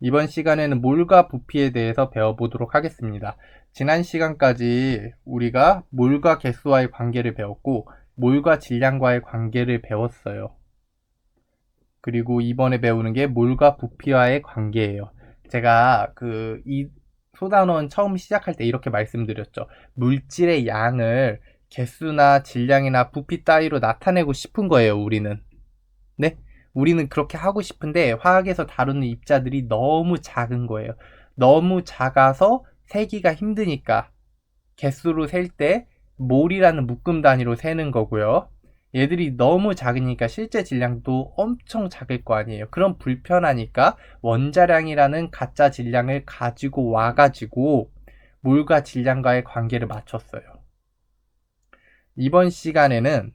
이번 시간에는 몰과 부피에 대해서 배워보도록 하겠습니다. 지난 시간까지 우리가 몰과 개수와의 관계를 배웠고, 몰과 질량과의 관계를 배웠어요. 그리고 이번에 배우는 게 몰과 부피와의 관계예요. 제가 그, 이 소단원 처음 시작할 때 이렇게 말씀드렸죠. 물질의 양을 개수나 질량이나 부피 따위로 나타내고 싶은 거예요, 우리는. 네? 우리는 그렇게 하고 싶은데 화학에서 다루는 입자들이 너무 작은 거예요. 너무 작아서 세기가 힘드니까 개수로 셀 때 몰이라는 묶음 단위로 세는 거고요. 얘들이 너무 작으니까 실제 질량도 엄청 작을 거 아니에요. 그럼 불편하니까 원자량이라는 가짜 질량을 가지고 와가지고 몰과 질량과의 관계를 맞췄어요. 이번 시간에는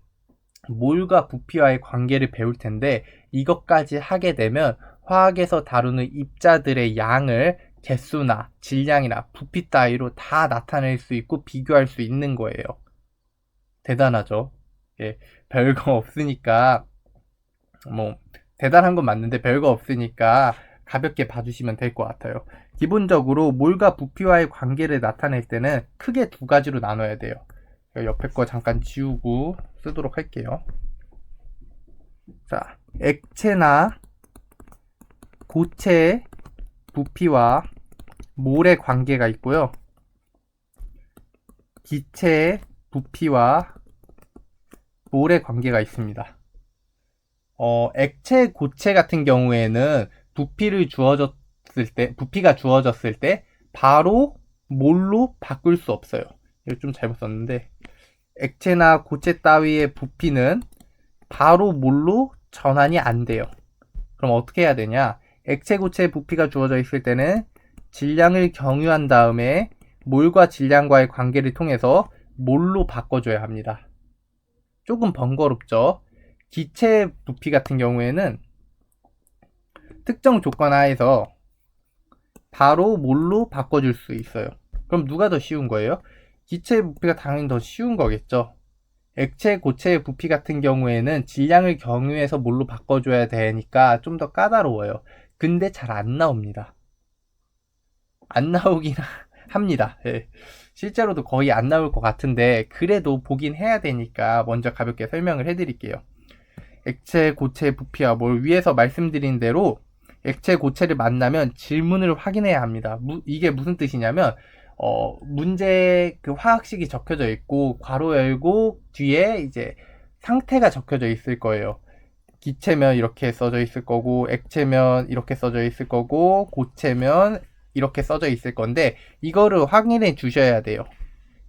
몰과 부피와의 관계를 배울 텐데 이것까지 하게 되면 화학에서 다루는 입자들의 양을 개수나 질량이나 부피 따위로 다 나타낼 수 있고 비교할 수 있는 거예요. 대단하죠? 예, 별거 없으니까 뭐 대단한 건 맞는데 별거 없으니까 가볍게 봐주시면 될 것 같아요. 기본적으로 몰과 부피와의 관계를 나타낼 때는 크게 두 가지로 나눠야 돼요. 옆에 거 잠깐 지우고 쓰도록 할게요. 자, 액체나 고체의 부피와 몰의 관계가 있고요. 기체의 부피와 몰의 관계가 있습니다. 어, 액체, 고체 같은 경우에는 부피를 주어졌을 때, 부피가 주어졌을 때 바로 몰로 바꿀 수 없어요. 이거 좀 잘못 썼는데 액체나 고체 따위의 부피는 바로 몰로 전환이 안 돼요. 그럼 어떻게 해야 되냐? 액체 고체의 부피가 주어져 있을 때는 질량을 경유한 다음에 몰과 질량과의 관계를 통해서 몰로 바꿔줘야 합니다. 조금 번거롭죠? 기체 부피 같은 경우에는 특정 조건 하에서 바로 몰로 바꿔줄 수 있어요. 그럼 누가 더 쉬운 거예요? 기체의 부피가 당연히 더 쉬운 거겠죠. 액체, 고체의 부피 같은 경우에는 질량을 경유해서 뭘로 바꿔줘야 되니까 좀 더 까다로워요. 근데 잘 안 나옵니다. 안 나오긴 합니다. 예. 실제로도 거의 안 나올 것 같은데 그래도 보긴 해야 되니까 먼저 가볍게 설명을 해드릴게요. 액체, 고체, 부피와 뭘 위에서 말씀드린 대로 액체, 고체를 만나면 질문을 확인해야 합니다. 무, 이게 무슨 뜻이냐면 어, 문제 그 화학식이 적혀져 있고 괄호 열고 뒤에 이제 상태가 적혀져 있을 거예요. 기체면 이렇게 써져 있을 거고 액체면 이렇게 써져 있을 거고 고체면 이렇게 써져 있을 건데 이거를 확인해 주셔야 돼요.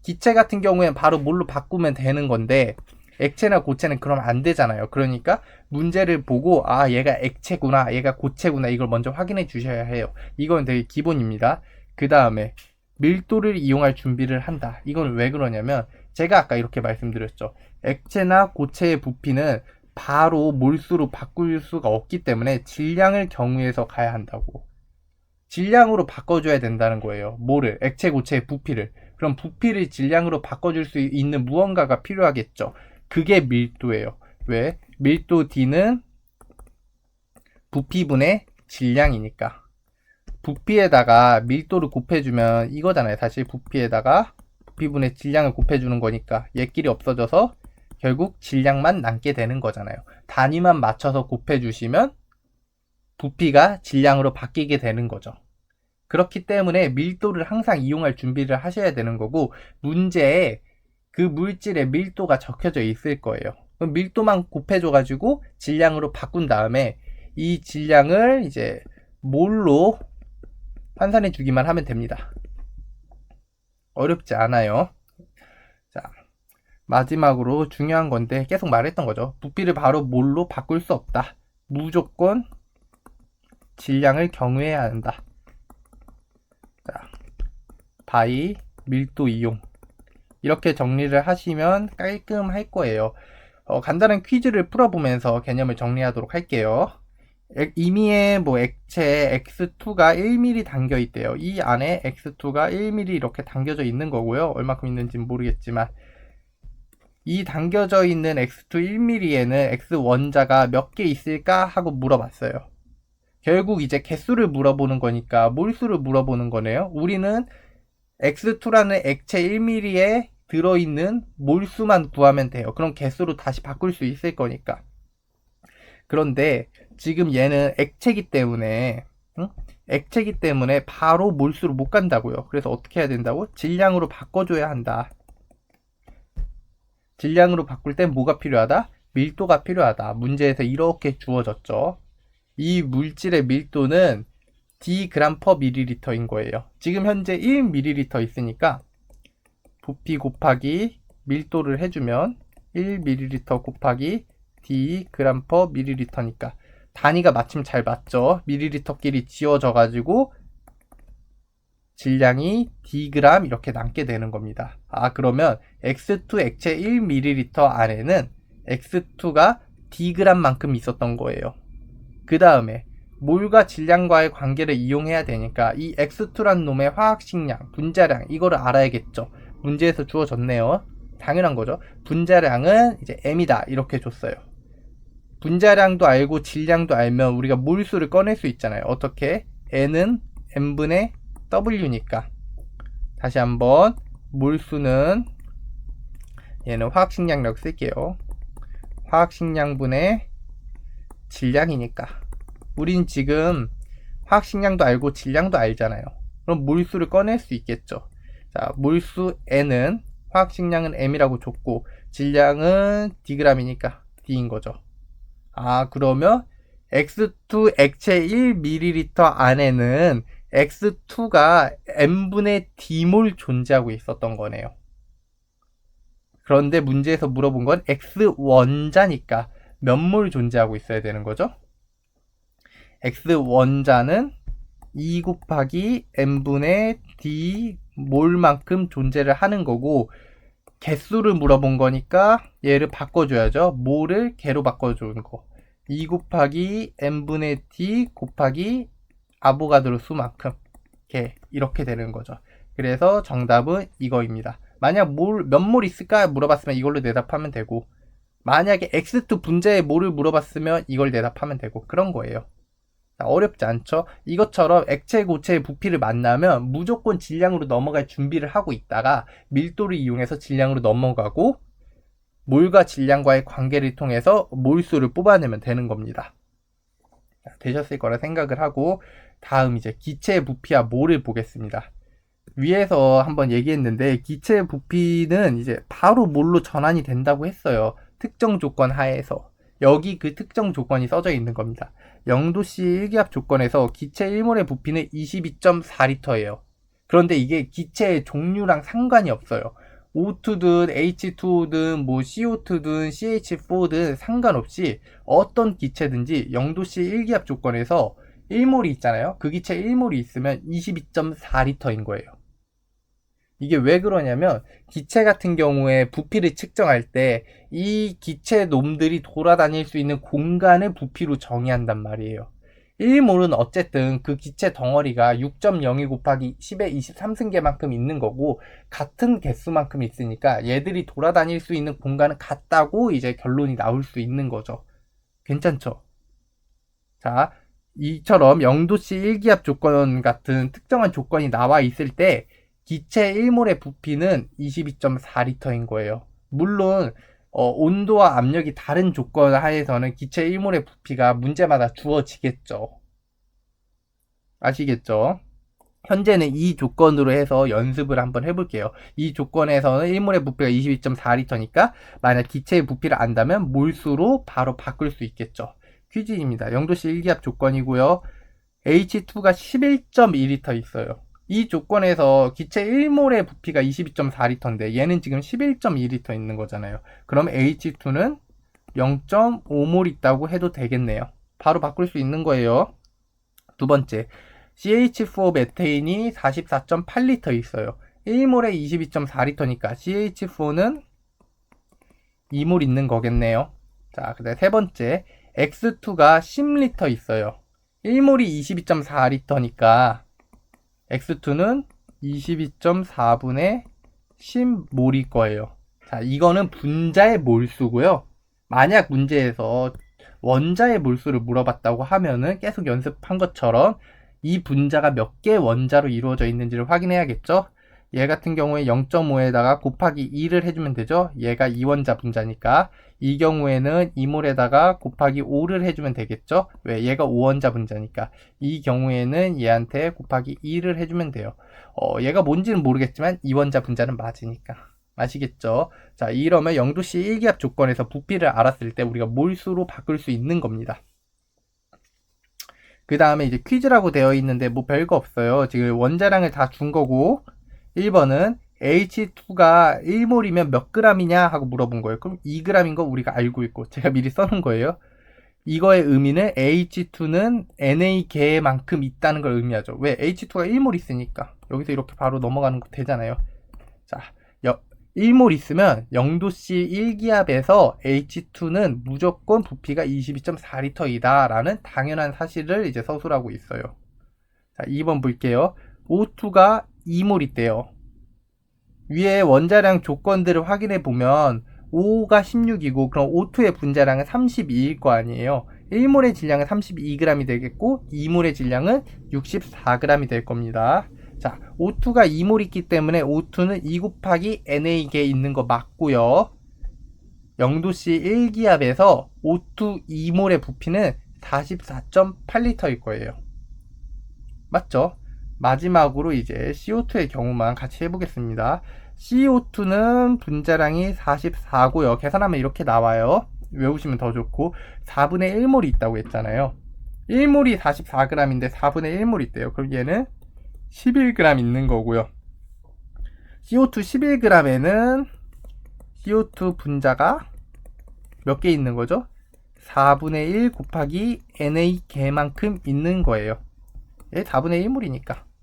기체 같은 경우에는 바로 뭘로 바꾸면 되는 건데 액체나 고체는 그러면 안 되잖아요. 그러니까 문제를 보고 아 얘가 액체구나 얘가 고체구나 이걸 먼저 확인해 주셔야 해요. 이건 되게 기본입니다. 그 다음에 밀도를 이용할 준비를 한다. 이건 왜 그러냐면 제가 아까 이렇게 말씀드렸죠. 액체나 고체의 부피는 바로 몰수로 바꿀 수가 없기 때문에 질량을 경유해서 가야 한다고. 질량으로 바꿔줘야 된다는 거예요. 뭐를? 액체, 고체의 부피를. 그럼 부피를 질량으로 바꿔줄 수 있는 무언가가 필요하겠죠. 그게 밀도예요. 왜? 밀도 D는 부피분의 질량이니까. 부피에다가 밀도를 곱해주면 이거잖아요. 사실 부피에다가 부피분의 질량을 곱해주는 거니까 얘끼리 없어져서 결국 질량만 남게 되는 거잖아요. 단위만 맞춰서 곱해주시면 부피가 질량으로 바뀌게 되는 거죠. 그렇기 때문에 밀도를 항상 이용할 준비를 하셔야 되는 거고 문제에 그 물질의 밀도가 적혀져 있을 거예요. 그럼 밀도만 곱해줘 가지고 질량으로 바꾼 다음에 이 질량을 이제 몰로 환산해 주기만 하면 됩니다. 어렵지 않아요. 자, 마지막으로 중요한 건데 계속 말했던 거죠. 부피를 바로 몰로 바꿀 수 없다. 무조건 질량을 경유해야 한다. 자, 바이 밀도 이용 이렇게 정리를 하시면 깔끔할 거예요. 어, 간단한 퀴즈를 풀어보면서 개념을 정리하도록 할게요. 이미의 뭐 액체 X2가 1mm 담겨 있대요. 이 안에 X2가 1mm 이렇게 담겨져 있는 거고요. 얼마큼 있는지는 모르겠지만 이 담겨져 있는 X2 1mm에는 X 원자가 몇 개 있을까 하고 물어봤어요. 결국 이제 개수를 물어보는 거니까 몰수를 물어보는 거네요. 우리는 X2라는 액체 1mm에 들어있는 몰수만 구하면 돼요. 그럼 개수로 다시 바꿀 수 있을 거니까. 그런데 지금 얘는 액체기 때문에 응? 액체기 때문에 바로 몰수로 못 간다고요. 그래서 어떻게 해야 된다고? 질량으로 바꿔줘야 한다. 질량으로 바꿀 땐 뭐가 필요하다? 밀도가 필요하다. 문제에서 이렇게 주어졌죠. 이 물질의 밀도는 d 그램 퍼 밀리리터인 거예요. 지금 현재 1ml 있으니까 부피 곱하기 밀도를 해주면 1ml 곱하기 d 그램 퍼 밀리리터니까 단위가 마침 잘 맞죠. 밀리리터끼리 지워져 가지고 질량이 dg 이렇게 남게 되는 겁니다. 아 그러면 x2 액체 1ml 안에는 x2가 dg만큼 있었던 거예요. 그 다음에 몰과 질량과의 관계를 이용해야 되니까 이 x2란 놈의 화학식량, 분자량 이거를 알아야겠죠. 문제에서 주어졌네요. 당연한 거죠. 분자량은 이제 m이다 이렇게 줬어요. 분자량도 알고 질량도 알면 우리가 몰수를 꺼낼 수 있잖아요. 어떻게? n은 n분의 w니까. 다시 한번 몰수는 얘는 화학식량력 쓸게요. 화학식량분의 질량이니까. 우린 지금 화학식량도 알고 질량도 알잖아요. 그럼 몰수를 꺼낼 수 있겠죠. 자, 몰수 n은 화학식량은 m이라고 줬고 질량은 dg이니까 d인 거죠. 아, 그러면 x2 액체 1ml 안에는 x2가 n분의 d몰 존재하고 있었던 거네요. 그런데 문제에서 물어본 건 x 원자니까 몇 몰 존재하고 있어야 되는 거죠? x 원자는 2 곱하기 n분의 d 몰만큼 존재를 하는 거고 개수를 물어본 거니까 얘를 바꿔줘야죠. 몰을 개로 바꿔주는 거. 2 곱하기 n분의 d 곱하기 아보가드로 수만큼 개 이렇게 되는 거죠. 그래서 정답은 이거입니다. 만약 몰, 몇 몰 있을까 물어봤으면 이걸로 대답하면 되고 만약에 x2 분자의 몰을 물어봤으면 이걸 대답하면 되고 그런 거예요. 어렵지 않죠? 이것처럼 액체 고체의 부피를 만나면 무조건 질량으로 넘어갈 준비를 하고 있다가 밀도를 이용해서 질량으로 넘어가고 몰과 질량과의 관계를 통해서 몰수를 뽑아내면 되는 겁니다. 되셨을 거라 생각을 하고 다음 이제 기체의 부피와 몰을 보겠습니다. 위에서 한번 얘기했는데 기체의 부피는 이제 바로 몰로 전환이 된다고 했어요. 특정 조건 하에서. 여기 그 특정 조건이 써져 있는 겁니다. 0도씨 1기압 조건에서 기체 1몰의 부피는 22.4리터예요. 그런데 이게 기체의 종류랑 상관이 없어요. O2든 H2든 뭐 CO2든 CH4든 상관없이 어떤 기체든지 0도씨 1기압 조건에서 1몰이 있잖아요. 그 기체 1몰이 있으면 22.4리터인 거예요. 이게 왜 그러냐면 기체 같은 경우에 부피를 측정할 때 이 기체 놈들이 돌아다닐 수 있는 공간을 부피로 정의한단 말이에요. 1몰은 어쨌든 그 기체 덩어리가 6.02 곱하기 10의 23승계만큼 있는 거고 같은 개수만큼 있으니까 얘들이 돌아다닐 수 있는 공간은 같다고 이제 결론이 나올 수 있는 거죠. 괜찮죠? 자, 이처럼 0도씨 1기압 조건 같은 특정한 조건이 나와 있을 때 기체 1몰의 부피는 22.4리터인 거예요. 물론 어, 온도와 압력이 다른 조건 하에서는 기체 1몰의 부피가 문제마다 주어지겠죠. 아시겠죠? 현재는 이 조건으로 해서 연습을 한번 해볼게요. 이 조건에서는 1몰의 부피가 22.4리터니까 만약 기체의 부피를 안다면 몰수로 바로 바꿀 수 있겠죠. 퀴즈입니다. 0도씨 1기압 조건이고요. H2가 11.2리터 있어요. 이 조건에서 기체 1몰의 부피가 22.4리터인데 얘는 지금 11.2리터 있는 거잖아요. 그럼 H2는 0.5몰 있다고 해도 되겠네요. 바로 바꿀 수 있는 거예요. 두 번째, CH4 메테인이 44.8리터 있어요. 1몰에 22.4리터니까 CH4는 2몰 있는 거겠네요. 자, 그 다음 세 번째, X2가 10리터 있어요. 1몰이 22.4리터니까 x2는 22.4분의 10몰일 거예요. 자, 이거는 분자의 몰수고요. 만약 문제에서 원자의 몰수를 물어봤다고 하면은 계속 연습한 것처럼 이 분자가 몇 개의 원자로 이루어져 있는지를 확인해야겠죠? 얘 같은 경우에 0.5에다가 곱하기 2를 해주면 되죠? 얘가 2원자 분자니까 이 경우에는 2몰에다가 곱하기 5를 해주면 되겠죠? 왜? 얘가 5원자 분자니까 이 경우에는 얘한테 곱하기 2를 해주면 돼요. 어, 얘가 뭔지는 모르겠지만 2원자 분자는 맞으니까 아시겠죠? 자 이러면 0도씨 1기압 조건에서 부피를 알았을 때 우리가 몰수로 바꿀 수 있는 겁니다. 그 다음에 이제 퀴즈라고 되어 있는데 뭐 별거 없어요. 지금 원자량을 다 준 거고 1번은 H2가 1몰이면 몇 g이냐 하고 물어본 거예요. 그럼 2g인 거 우리가 알고 있고 제가 미리 써놓은 거예요. 이거의 의미는 H2는 NA개만큼 있다는 걸 의미하죠. 왜? H2가 1몰 있으니까. 여기서 이렇게 바로 넘어가는 거 되잖아요. 자, 1몰 있으면 0도씨 1기압에서 H2는 무조건 부피가 22.4L이다 라는 당연한 사실을 이제 서술하고 있어요. 자, 2번 볼게요. O2가 2몰 있대요. 위에 원자량 조건들을 확인해 보면 5가 16이고 그럼 O2의 분자량은 32일 거 아니에요. 1몰의 질량은 32g이 되겠고 2몰의 질량은 64g이 될 겁니다. 자, O2가 2몰 있기 때문에 O2는 2 곱하기 NA개 있는 거 맞고요. 0도씨 1기압에서 O2 2몰의 부피는 44.8L일 거예요. 맞죠? 마지막으로 이제 CO2의 경우만 같이 해보겠습니다. CO2는 분자량이 44고요. 계산하면 이렇게 나와요. 외우시면 더 좋고 4분의 1몰이 있다고 했잖아요. 1몰이 44g인데 4분의 1몰 있대요. 그럼 얘는 11g 있는 거고요. CO2 11g에는 CO2 분자가 몇 개 있는 거죠? 4분의 1 곱하기 NA 개만큼 있는 거예요. 얘 4분의 1몰이니까.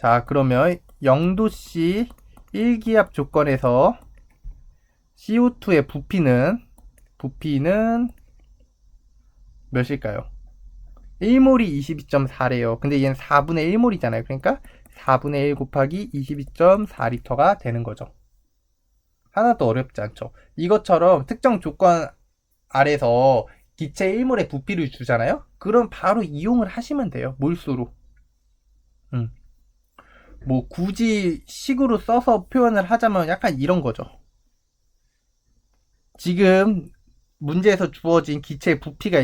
자, 그러면 0도씨 1기압 조건에서 CO2의 부피는 부피는 몇일까요? 1몰이 22.4래요. 근데 얘는 4분의 1몰이잖아요. 그러니까 4분의 1 곱하기 22.4리터가 되는 거죠. 하나도 어렵지 않죠. 이것처럼 특정 조건 아래서 기체 1몰의 부피를 주잖아요. 그럼 바로 이용을 하시면 돼요. 몰수로. 음. 뭐 굳이 식으로 써서 표현을 하자면 약간 이런 거죠. 지금 문제에서 주어진 기체의 부피가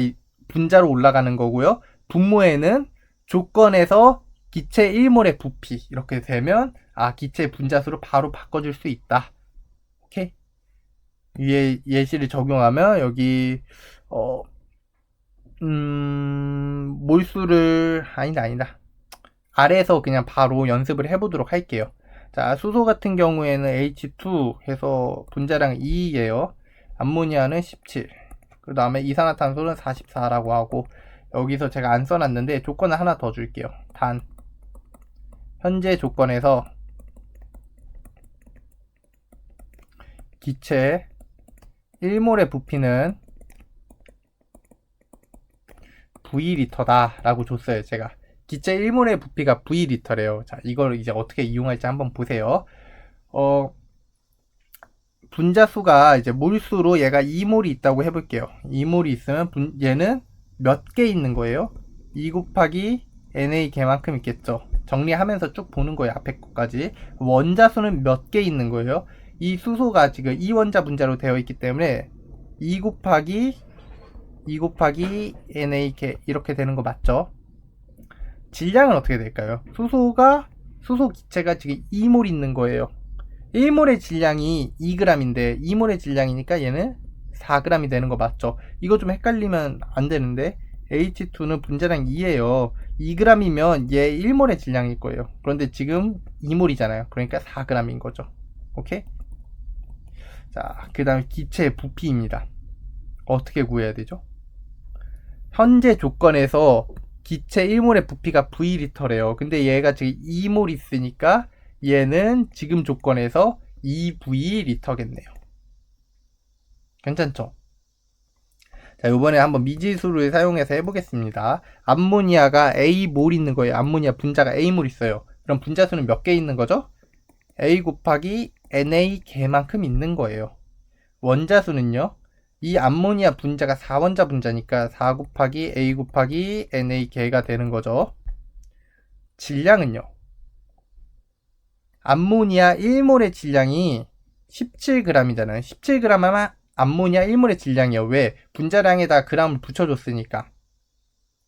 분자로 올라가는 거고요. 분모에는 조건에서 기체 1몰의 부피 이렇게 되면 아 기체 분자수로 바로 바꿔줄 수 있다. 오케이. 위에 예시를 적용하면 여기 어 음, 몰수를 아니다 아니다. 아래에서 그냥 바로 연습을 해보도록 할게요. 자, 수소 같은 경우에는 H2 해서 분자량 2예요. 암모니아는 17. 그 다음에 이산화탄소는 44라고 하고 여기서 제가 안 써놨는데 조건을 하나 더 줄게요. 단 현재 조건에서 기체 1몰의 부피는 V리터다 라고 줬어요 제가 기체 1몰의 부피가 V리터래요. 자 이걸 이제 어떻게 이용할지 한번 보세요. 어 분자수가 이제 몰수로 얘가 2몰이 있다고 해볼게요. 2몰이 있으면 분, 얘는 몇 개 있는 거예요? 2 곱하기 NA 개만큼 있겠죠. 정리하면서 쭉 보는 거예요 앞에 것까지. 원자수는 몇 개 있는 거예요? 이 수소가 지금 2원자 분자로 되어 있기 때문에 2 곱하기 2 곱하기 NAK 이렇게 되는 거 맞죠? 질량은 어떻게 될까요? 수소가 수소 기체가 지금 2몰 있는 거예요. 1몰의 질량이 2g인데 2몰의 질량이니까 얘는 4g이 되는 거 맞죠? 이거 좀 헷갈리면 안 되는데 H2는 분자량 2예요. 2g이면 얘 1몰의 질량일 거예요. 그런데 지금 2몰이잖아요. 그러니까 4g인 거죠. 오케이? 자, 그 다음에 기체의 부피입니다. 어떻게 구해야 되죠? 현재 조건에서 기체 1몰의 부피가 V리터래요. 근데 얘가 지금 2몰 있으니까 얘는 지금 조건에서 2V리터겠네요. 괜찮죠? 자, 이번에 한번 미지수를 사용해서 해보겠습니다. 암모니아가 A몰 있는 거예요. 암모니아 분자가 A몰 있어요. 그럼 분자수는 몇 개 있는 거죠? A 곱하기 NA 개만큼 있는 거예요. 원자수는요? 이 암모니아 분자가 4원자 분자니까 4 곱하기 A 곱하기 NaK가 되는 거죠. 질량은요. 암모니아 1몰의 질량이 17g이잖아요. 17g 하면 암모니아 1몰의 질량이요. 왜? 분자량에다 g을 붙여줬으니까.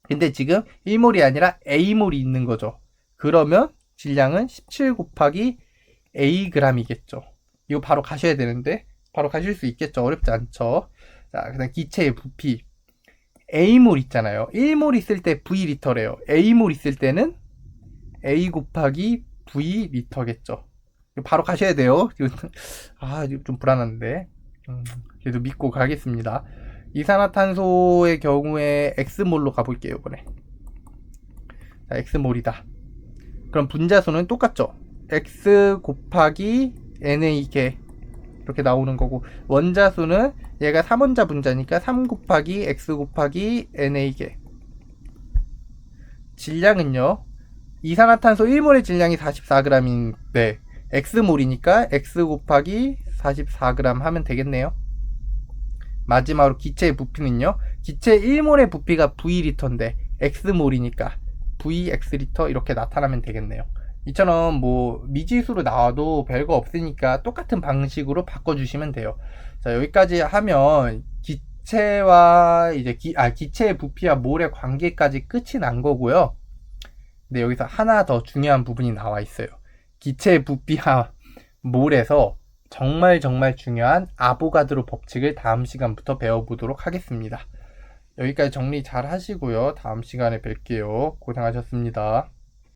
근데 지금 1몰이 아니라 A몰이 있는 거죠. 그러면 질량은 17 곱하기 Ag이겠죠. 이거 바로 가셔야 되는데 바로 가실 수 있겠죠. 어렵지 않죠. 자, 그 다음 기체의 부피. A몰 있잖아요. 1몰 있을 때 V리터래요. A몰 있을 때는 A 곱하기 V리터겠죠. 이거 바로 가셔야 돼요. 아, 좀 불안한데. 음, 그래도 믿고 가겠습니다. 이산화탄소의 경우에 X몰로 가볼게요, 이번에. 자, X몰이다. 그럼 분자수는 똑같죠? X 곱하기 NaK 이렇게 나오는 거고 원자수는 얘가 3원자 분자니까 3 곱하기 X 곱하기 NaK 질량은요 이산화탄소 1몰의 질량이 44g인데 X몰이니까 X 곱하기 44g 하면 되겠네요. 마지막으로 기체의 부피는요 기체 1몰의 부피가 V리터인데 X몰이니까 VX리터 이렇게 나타나면 되겠네요 이처럼 뭐 미지수로 나와도 별거 없으니까 똑같은 방식으로 바꿔주시면 돼요. 자 여기까지 하면 기체와 이제 기, 아 기체의 부피와 몰의 관계까지 끝이 난 거고요. 근데 여기서 하나 더 중요한 부분이 나와 있어요. 기체의 부피와 몰에서 정말 정말 중요한 아보가드로 법칙을 다음 시간부터 배워보도록 하겠습니다. 여기까지 정리 잘 하시고요. 다음 시간에 뵐게요. 고생하셨습니다.